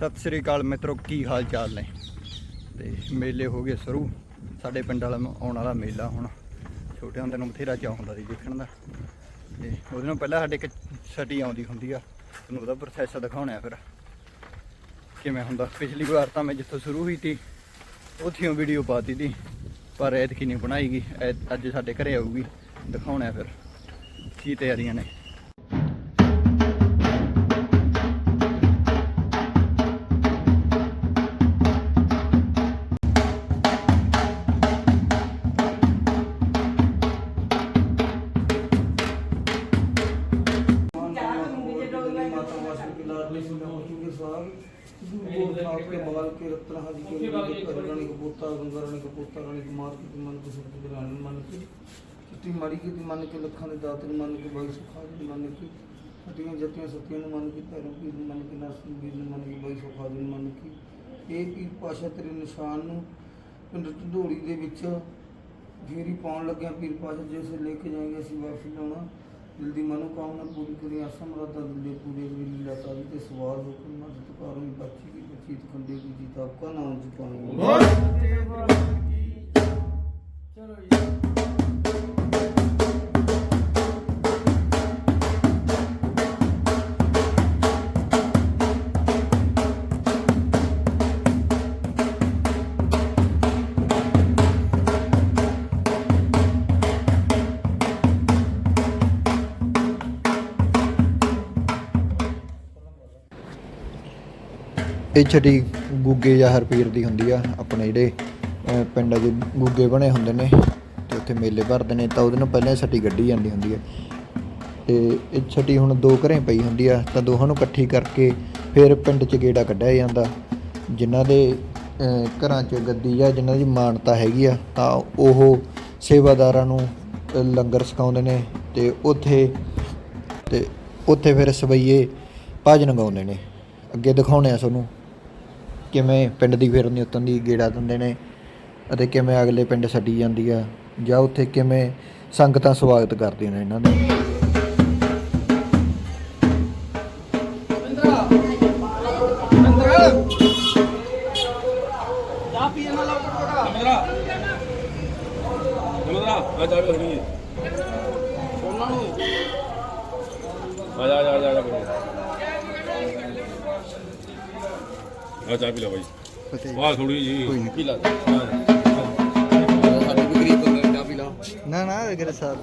ਸਤਿ ਸ੍ਰੀ ਅਕਾਲ ਮਿੱਤਰੋ, ਕੀ ਹਾਲ ਚਾਲ ਨੇ? ਤੇ ਮੇਲੇ ਹੋ ਗਏ ਸ਼ੁਰੂ। ਸਾਡੇ ਪਿੰਡ ਵਾਲਾ ਆਉਣ ਵਾਲਾ ਮੇਲਾ ਹੁਣ ਛੋਟੇ ਹੁੰਦੇ ਨੂੰ ਬਥੇਰਾ ਚਾਹ ਹੁੰਦਾ ਸੀ ਦੇਖਣ ਦਾ। ਤੇ ਉਹਦੇ ਨਾਲ ਪਹਿਲਾਂ ਸਾਡੇ ਇੱਕ ਛਟੀ ਆਉਂਦੀ ਹੁੰਦੀ ਆ। ਤੁਹਾਨੂੰ ਉਹਦਾ ਪ੍ਰੋਸੈਸ ਦਿਖਾਉਣਾ ਫਿਰ। ਕਿਵੇਂ ਹੁੰਦਾ? ਪਿਛਲੀ ਵਾਰ ਤਾਂ ਮੈਂ ਜਿੱਥੋਂ ਸ਼ੁਰੂ ਹੋਈ ਤੀ ਉੱਥੋਂ ਵੀਡੀਓ ਪਾਤੀ ਤੀ ਪਰ ਐਤਕੀ ਨਹੀਂ ਬਣਾਈ ਐਤ- ਅੱਜ ਸਾਡੇ ਘਰੇ ਆਊਗੀ। ਦਿਖਾਉਣਾ ਫਿਰ। ਕੀ ਤਿਆਰੀਆਂ ਨੇ? ਜੁੱਤੀ ਮਾੜੀ ਕੀਤੀ, ਮੰਨ ਕੇ ਲੱਖਾਂ ਦੇ ਦਾਤ ਮੰਨ ਕੇ ਬਾਈ ਸੁਖਾ ਜੀ ਮੰਨ ਕੇ, ਹੱਡੀਆਂ ਜੱਤੀਆਂ ਸੁੱਤੀਆਂ ਨੂੰ ਮੰਨ ਕੇ, ਪੈਰੋਂ ਪੀਰ ਮੰਨ ਕੇ ਨਰਸੂ ਵੀਰ ਨੂੰ ਮੰਨ ਕੇ ਬਾਈ ਸੁਖਾ ਜੀ ਮੰਨ ਕੇ, ਇਹ ਪੀਰ ਪਾਸ਼ਾ ਤੇਰੇ ਨਿਸ਼ਾਨ ਨੂੰ ਪਿੰਡ ਢੋੜੀ ਦੇ ਵਿੱਚ ਫੇਰੀ ਪਾਉਣ ਲੱਗਿਆ ਪੀਰ ਪਾਸ਼ਾ ਜਿਸੇ ਲੈ ਕੇ ਜਾਏਗੇ, ਅਸੀਂ ਵਾਪਸ ਲਾਉਣਾ। ਦਿਲ ਦੀ ਮਨੋ ਕਾਮਨਾ ਪੂਰੀ ਕਰੀ, ਆਸਾਂ ਮਰਾਦਾਂ ਦੇ ਪੂਰੇ ਮੇਰੀ ਲਾਤਾ ਵੀ ਤੇ ਸਵਾਰ ਹੁਕਮ ਮਦਦ ਕਰੋ ਬੱਚੀ ਦੀ ਬਚੀਤ ਖੰਡੇ ਦੀ ਜੀ ਤਾਪ ਨਾਮ ਜਪਾਉਂ ਚਲੋ ਜੀ। ਛਟੀ ਗੁੱਗੇ ਜਾਂ ਹਰਪੀਰ ਦੀ ਹੁੰਦੀ ਆ, ਆਪਣੇ ਜਿਹੜੇ ਪਿੰਡਾਂ ਦੇ ਗੁੱਗੇ ਬਣੇ ਹੁੰਦੇ ਨੇ ਤੇ ਉੱਥੇ ਮੇਲੇ ਭਰਦੇ ਨੇ, ਤਾਂ ਉਹਦੇ ਨਾਲ ਪਹਿਲਾਂ ਛੱਟੀ ਗੱਡੀ ਜਾਂਦੀ ਹੁੰਦੀ ਆ। ਤੇ ਇਹ ਛੱਟੀ ਹੁਣ ਦੋ ਘਰੇ ਪਈ ਹੁੰਦੀ ਆ, ਤਾਂ ਦੋਹਾਂ ਨੂੰ ਇਕੱਠੀ ਕਰਕੇ ਫਿਰ ਪਿੰਡ 'ਚ ਗੇੜਾ ਕੱਢਿਆ ਜਾਂਦਾ। ਜਿਨ੍ਹਾਂ ਦੇ ਘਰਾਂ 'ਚ ਗੱਦੀ ਜਾਂ ਜਿਨ੍ਹਾਂ ਦੀ ਮਾਨਤਾ ਹੈਗੀ ਆ, ਤਾਂ ਉਹ ਸੇਵਾਦਾਰਾਂ ਨੂੰ ਲੰਗਰ ਛਕਾਉਂਦੇ ਨੇ ਤੇ ਉੱਥੇ ਤੇ ਉੱਥੇ ਫਿਰ ਸਵਈਏ ਭਜਨ ਗਾਉਂਦੇ ਨੇ। ਅੱਗੇ ਦਿਖਾਉਣੇ ਆ ਤੁਹਾਨੂੰ। ਕਿਵੇਂ ਪਿੰਡ ਦੀ ਫਿਰਨੀ ਉਤਨ ਦੀ ਗੇੜਾ ਦਿੰਦੇ ਨੇ ਅਤੇ ਕਿਵੇਂ ਅਗਲੇ ਪਿੰਡ ਛੱਡੀ ਜਾਂਦੀ ਆ ਜਾਂ ਉੱਥੇ ਕਿਵੇਂ ਸੰਗਤਾਂ ਸਵਾਗਤ ਕਰਦੀਆਂ ਨੇ ਇਹਨਾਂ ਦਾ? ਆ ਜਾ ਵੀ ਹੋਣੀ। ਉਹਨਾਂ ਨੂੰ। ਆ ਜਾ ਜਾ ਜਾ ਜਾ। ਆ ਜਾ ਪੀ ਲੈ ਬਾਈ। ਵਾਹ ਥੋੜੀ ਜੀ। ਕੋਈ ਨੀ। ਪੀ ਲੈ ਸਾਡੀ ਵੀ ਗਰੀਬ ਬੰਦੇ ਚਾਹ ਪੀ ਲਾ ਨਾ ਨਾ ਅਗਰ ਸਾਹਿਬ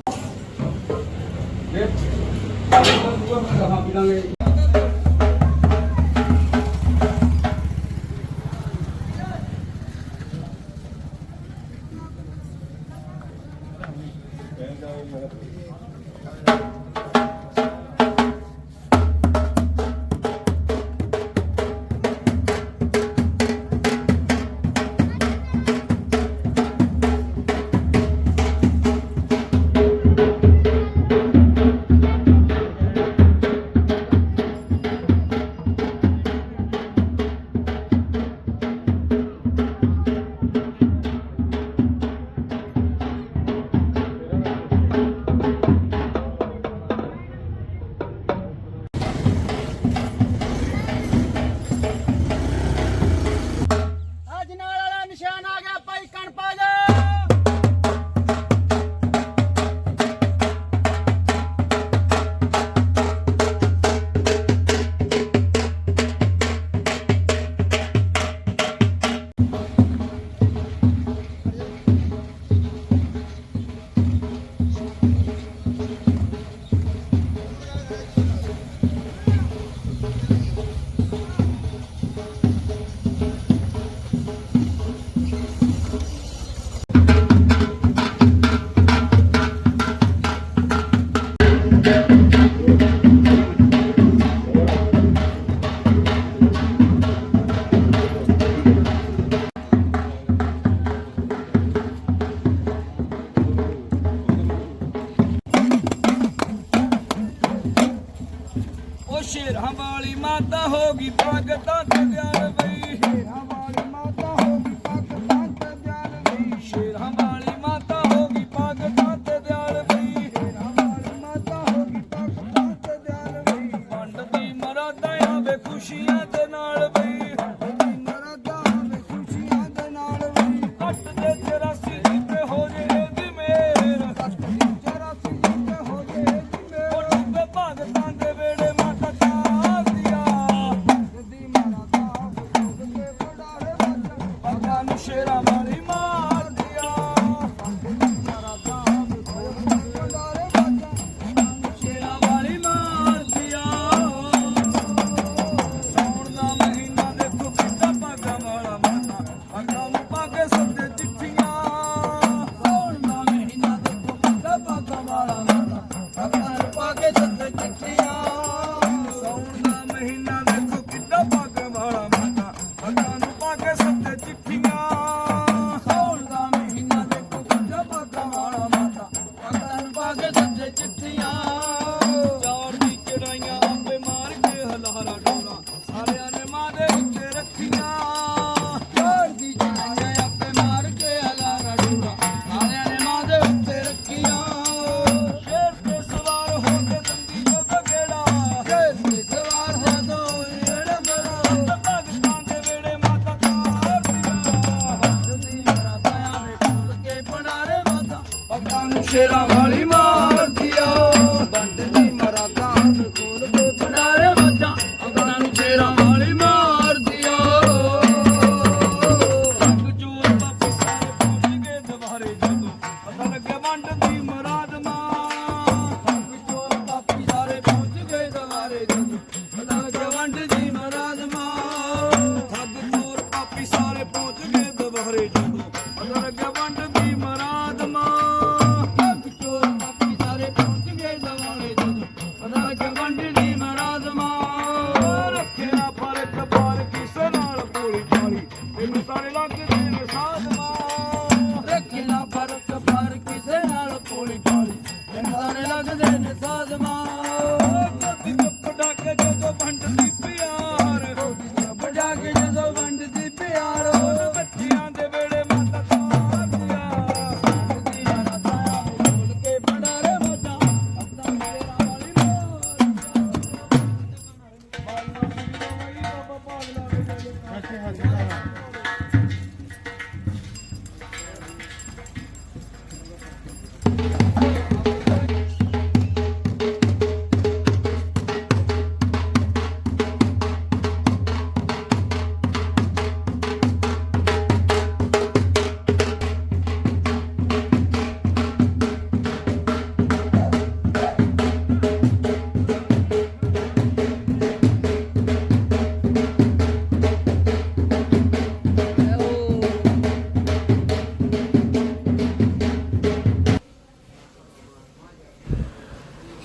ਮਾਤਾ ਹੋ ਗਈ ਭਗਤਾਂ ਤੇ ਦਿਆਲ ਬਈ। sangat cipinga. ਪੱਗਾਂ ਨੂੰ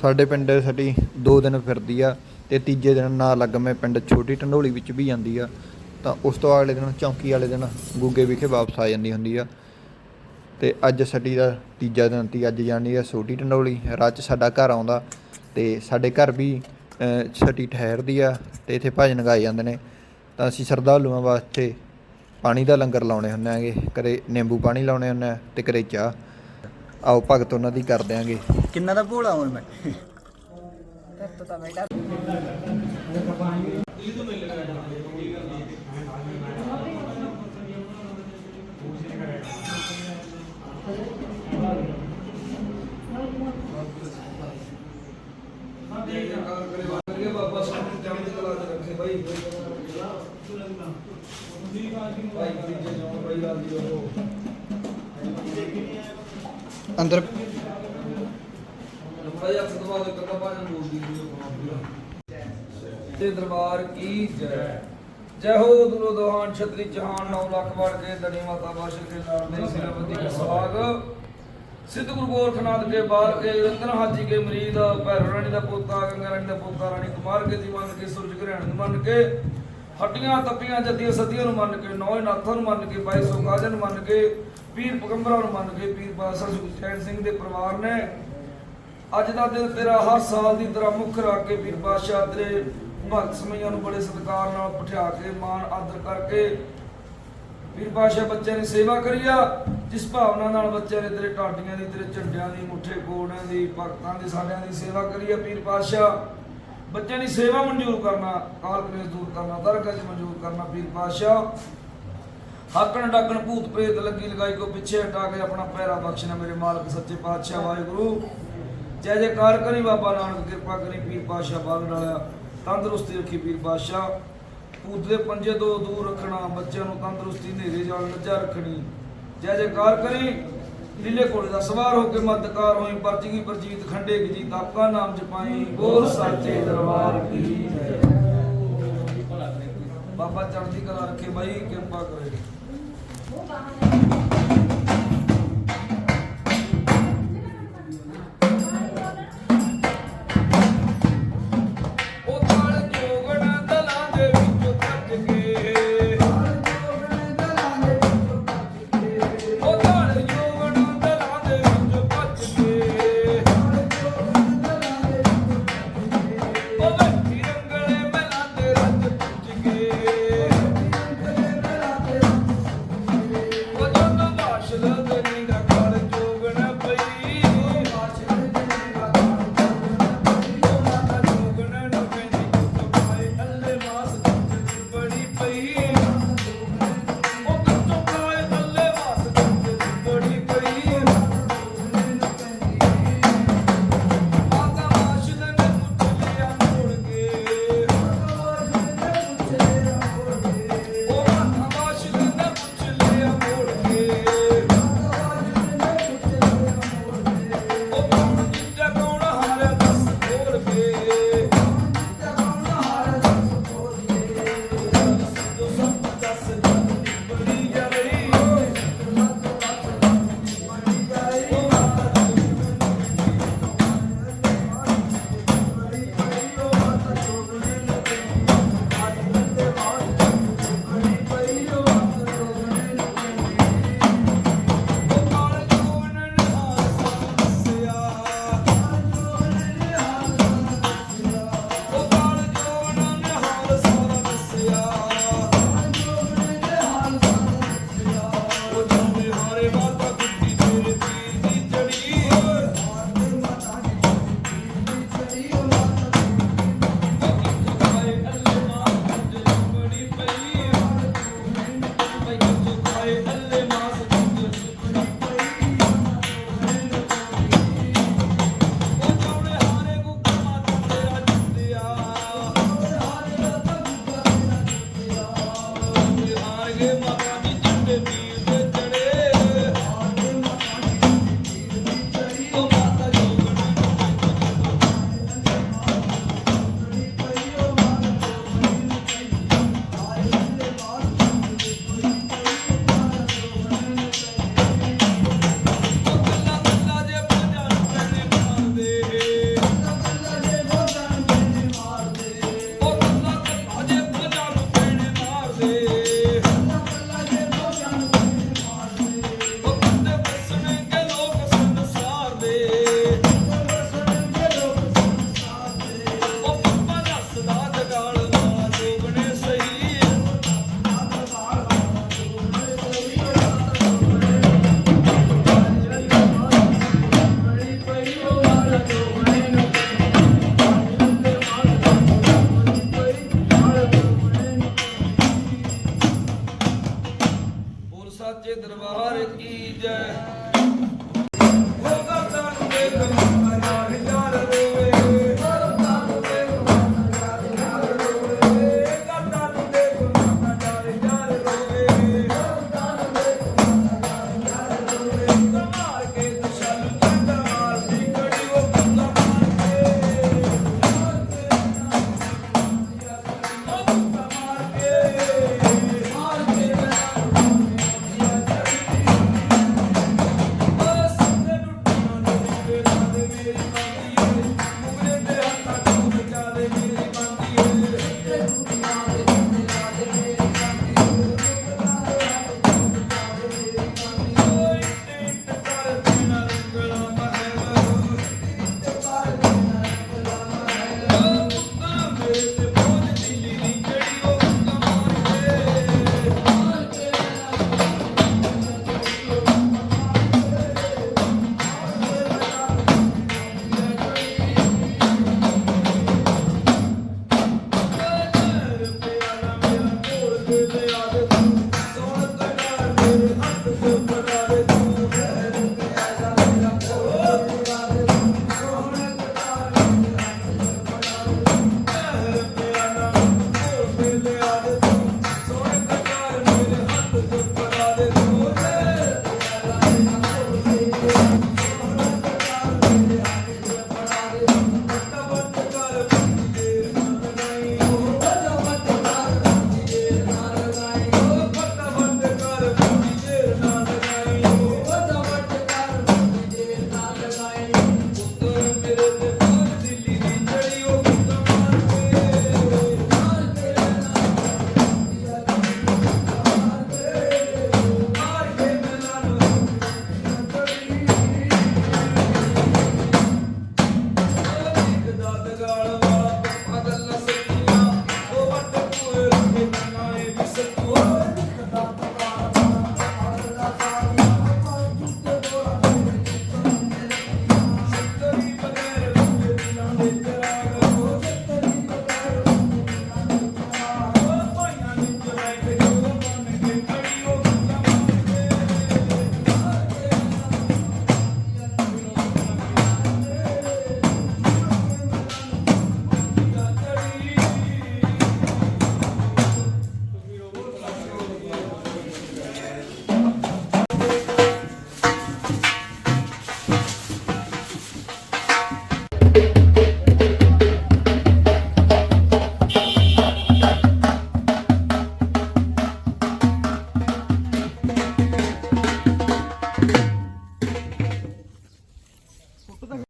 ਸਾਡੇ ਪਿੰਡ ਸਾਡੀ ਦੋ ਦਿਨ ਫਿਰਦੀ ਆ ਤੇ ਤੀਜੇ ਦਿਨ ਨਾਲ ਲੱਗਮੇ ਪਿੰਡ ਛੋਟੀ ਢੰਡੋਲੀ ਵਿੱਚ ਵੀ ਜਾਂਦੀ ਆ। ਤਾਂ ਉਸ ਤੋਂ ਅਗਲੇ ਦਿਨ ਚੌਂਕੀ ਵਾਲੇ ਦਿਨ ਗੁੱਗੇ ਵਿਖੇ ਵਾਪਸ ਆ ਜਾਂਦੀ ਹੁੰਦੀ ਆ। ਤੇ ਅੱਜ ਸਾਡੀ ਦਾ ਤੀਜਾ ਦਿਨ ਤੀ, ਅੱਜ ਜਾਣੀ ਆ ਛੋਟੀ ਢੰਡੋਲੀ ਰਾਤ 'ਚ ਸਾਡਾ ਘਰ ਆਉਂਦਾ ਤੇ ਸਾਡੇ ਘਰ ਵੀ ਛਟੀ ਠਹਿਰਦੀ ਆ ਤੇ ਇੱਥੇ ਭਜਨ ਗਾਏ ਜਾਂਦੇ ਨੇ। ਤਾਂ ਅਸੀਂ ਸ਼ਰਧਾਲੂਆਂ ਵਾਸਤੇ ਪਾਣੀ ਦਾ ਲੰਗਰ ਲਾਉਣੇ ਹੁੰਦੇ ਆਂਗੇ ਕਦੇ ਨਿੰਬੂ ਪਾਣੀ ਲਾਉਣੇ ਹੁੰਦੇ ਆ ਤੇ ਕਦੇ ਚਾਹ। ਆਓ ਭਗਤ ਉਹਨਾਂ ਦੀ ਕਰ ਦਿਆਂਗੇ। ਕਿੰਨਾ ਦਾ ਭੋਲਾ ਹੁਣ ਮੈਂ? ਕਰੀਏ ਬਾਬਾ ਸਾਨੂੰ ਭਾਈ ਤੀਜੇ ਜੋਨ ਬਾਈ ਰਾਜੀ ਹੋ ਅੰਦਰ। ਤੇ ਦਰਬਾਰ ਕੀ ਜੈ? ਜੈ ਹੋ ਦੁਰੋ ਦੋਹਾਨ ਛਤਰੀ ਜਹਾਨ 9 ਲੱਖ ਵੜ ਕੇ ਦਣੀ ਮਾਤਾ ਬਾਸ਼ਰ ਕੇ ਨਾਮ ਦੇ ਸਿਰਵਤੀ ਕੇ ਸਵਾਗ। ਸਿੱਧ ਗੁਰੂ ਗੋਰਖਨਾਥ ਕੇ ਬਾਲ ਕੇ ਰਤਨ ਹਾਜੀ ਕੇ ਮਰੀਦ, ਭੈਰੋ ਰਾਣੀ ਦਾ ਪੋਤਾ, ਗੰਗਾ ਰਾਣੀ ਦਾ ਪੋਤਾ, ਰਾਣੀ ਕੁਮਾਰ ਕੇ ਦੀ ਮੰਨ ਕੇ, ਸੂਰਜ ਗ੍ਰਹਿਣ ਨੂੰ ਮੰਨ ਕੇ ਹੱਟੀਆਂ ਤੱਪੀਆਂ, ਜੱਦੀਆਂ, ਸਦੀਆਂ ਨੂੰ ਮੰਨ ਕੇ ਨੌ ਨਾਥਾਂ ਨੂੰ ਮੰਨ ਕੇ, ਬਾਈ ਸੌ ਕਾਜਨ ਨੂੰ ਮੰਨ ਕੇ ਪੀਰ ਪਗੰਬਰਾਂ ਨੂੰ ਮੰਨ ਕੇ ਪੀਰ ਬਾਸਾ ਸੁਖਚੈਨ ਸਿੰਘ ਦੇ ਪਰਿਵਾਰ ਨੇ ਅੱਜ ਦਾ ਦਿਨ ਤੇਰਾ ਹਰ ਸਾਲ ਦੀ ਤਰ੍ਹਾਂ ਮੁੱਖ ਰੱਖ ਕੇ ਵੀਰ ਬਾਦਸ਼ਾਹ ਤੇਰੇ ਭਗਤ ਸਮਈਆਂ ਨੂੰ ਬੜੇ ਸਤਿਕਾਰ ਨਾਲ ਪਠਿਆ ਕੇ ਮਾਣ ਆਦਰ ਕਰਕੇ ਵੀਰ ਬਾਦਸ਼ਾਹ ਬੱਚਿਆਂ ਦੀ ਸੇਵਾ ਕਰੀਆ ਜਿਸ ਭਾਵਨਾ ਨਾਲ ਬੱਚਿਆਂ ਨੇ ਤੇਰੇ ਟਾਟੀਆਂ ਦੀ, ਤੇਰੇ ਝੰਡਿਆਂ ਦੀ, ਮੁੱਠੇ ਕੋੜਿਆਂ ਦੀ, ਭਗਤਾਂ ਦੀ ਸਾਡਿਆਂ ਦੀ ਸੇਵਾ ਕਰੀ ਆ ਪੀਰ ਬਾਦਸ਼ਾਹ। ਬੱਚਿਆਂ ਦੀ ਸੇਵਾ ਮਨਜ਼ੂਰ ਕਰਨਾ, ਕਾਲ ਕਲੇਸ਼ ਦੂਰ ਕਰਨਾ ਦਰਗਾਹ 'ਚ ਮਨਜ਼ੂਰ ਕਰਨਾ ਪੀਰ ਬਾਦਸ਼ਾਹ। ਹਾਕਣ ਡਾਕਣ ਭੂਤ ਪ੍ਰੇਤ ਲੱਗੀ ਲਗਾਈ ਕੋ ਪਿੱਛੇ ਹਟਾ ਕੇ ਆਪਣਾ ਪੈਰਾ ਬਖਸ਼ਣਾ ਮੇਰੇ ਮਾਲਕ ਸੱਚੇ ਪਾਤਸ਼ਾਹ ਵਾਹਿਗੁਰੂ। ਜੈ ਜੈਕਾਰ ਕਰੀ ਬਾਬਾ ਨਾਨਕ, ਕਿਰਪਾ ਕਰੀ ਪੀਰ ਪਾਤਸ਼ਾਹ ਬਾਗ ਡਾਲਿਆ ਤੰਦਰੁਸਤੀ ਰੱਖੀ ਪੀਰ ਪਾਤਸ਼ਾਹ। ਭੂਤ ਦੇ ਪੰਜੇ ਤੋਂ ਦੂਰ ਰੱਖਣਾ, ਬੱਚਿਆਂ ਨੂੰ ਤੰਦਰੁਸਤੀ ਨੇਰੇ ਜਾਣ ਲੱਜਾ ਰੱਖਣੀ। ਜੈ ਜੈਕਾਰ ਕਰੀ ਲੀਲੇ ਕੋਲੇ ਦਾ ਸਵਾਰ ਹੋ ਕੇ ਮਦਕਾਰ ਹੋਈ ਪਰਜਗੀ ਪਰਜੀਤ ਖੰਡੇ ਕੀ ਜੀ ਆਪਕਾ ਨਾਮ ਜਪਾਈ ਬੋਲ ਸਾਚੇ ਦਰਬਾਰ ਕੀ ਜੈ। ਬਾਬਾ ਚੜ੍ਹਦੀ ਕਲਾ ਰੱਖੇ ਬਾਈ, ਕਿਰਪਾ ਕਰੇ। ਉਹ ਦਰਬਾਰ ਕੀ ਜੈ?